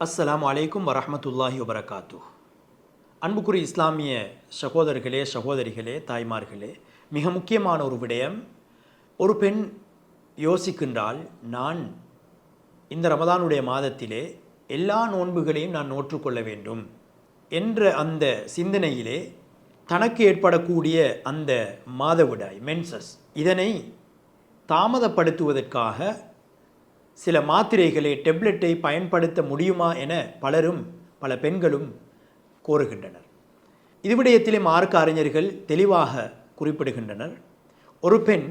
அஸ்ஸலாம் அலைக்கும் வரமத்துல்லாஹி வபரகாத்து அன்புக்குரிய இஸ்லாமிய சகோதரர்களே சகோதரிகளே தாய்மார்களே மிக முக்கியமான ஒரு விடயம் ஒரு பெண் யோசிக்கின்றால் நான் இந்த ரமதானுடைய மாதத்திலே எல்லா நோன்புகளையும் நான் நோற்றுக்கொள்ள வேண்டும் என்ற அந்த சிந்தனையிலே தனக்கு ஏற்படக்கூடிய அந்த மாதவிடாய் மென்சஸ் இதனை தாமதப்படுத்துவதற்காக சில மாத்திரைகளை டெப்லெட்டை பயன்படுத்த முடியுமா என பலரும் பல பெண்களும் கோருகின்றனர். இது விடயத்திலே மார்க்க அறிஞர்கள் தெளிவாக குறிப்பிடுகின்றனர். ஒரு பெண்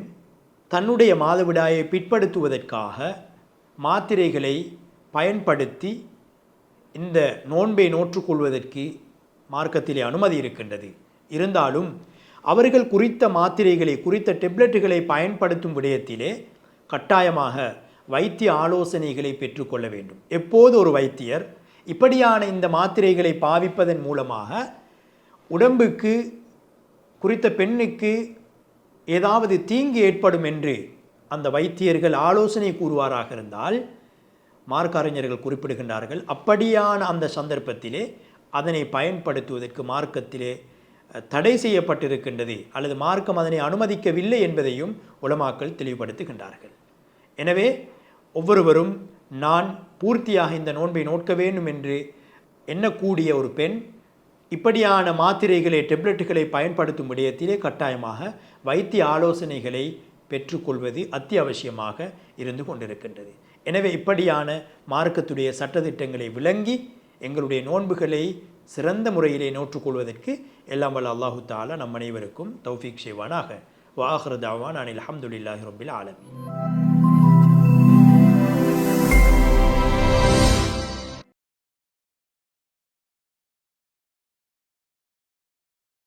தன்னுடைய மாதவிடாயை பிற்படுத்துவதற்காக மாத்திரைகளை பயன்படுத்தி இந்த நோன்பை நோற்றுக்கொள்வதற்கு மார்க்கத்திலே அனுமதி இருக்கின்றது. இருந்தாலும் அவர்கள் குறித்த மாத்திரைகளை குறித்த டெப்லெட்டுகளை பயன்படுத்தும் விடயத்திலே கட்டாயமாக வைத்திய ஆலோசனைகளை பெற்றுக்கொள்ள வேண்டும். எப்போது ஒரு வைத்தியர் இப்படியான இந்த மாத்திரைகளை பாவிப்பதன் மூலமாக உடம்புக்கு குறித்த பெண்ணுக்கு ஏதாவது தீங்கு ஏற்படும் என்று அந்த வைத்தியர்கள் ஆலோசனை கூறுவாராக இருந்தால் மார்க்கறிஞர்கள் குறிப்பிடுகின்றார்கள் அப்படியான அந்த சந்தர்ப்பத்திலே அதனை பயன்படுத்துவதற்கு மார்க்கத்திலே தடை செய்யப்பட்டிருக்கின்றது அல்லது மார்க்கம் அதனை அனுமதிக்கவில்லை என்பதையும் உலமாக்கள் தெளிவுபடுத்துகின்றார்கள். எனவே ஒவ்வொருவரும் நான் பூர்த்தியாக இந்த நோன்பை நோக்க வேண்டும் என்று எண்ணக்கூடிய ஒரு பெண் இப்படியான மாத்திரைகளை டெப்லெட்டுகளை பயன்படுத்தும் விடயத்திலே கட்டாயமாக வைத்திய ஆலோசனைகளை பெற்றுக்கொள்வது அத்தியாவசியமாக இருந்து கொண்டிருக்கின்றது. எனவே இப்படியான மார்க்கத்துடைய சட்டதிட்டங்களை விளங்கி எங்களுடைய நோன்புகளை சிறந்த முறையிலே நோற்றுக்கொள்வதற்கு எல்லாம் வல்ல அல்லாஹு தாலா நம் அனைவருக்கும் தௌஃபீக் செய்வானாக. வாஹர் தாவான் அனில் அஹமதுல்லாஹி ரொம்பில் ஆலமி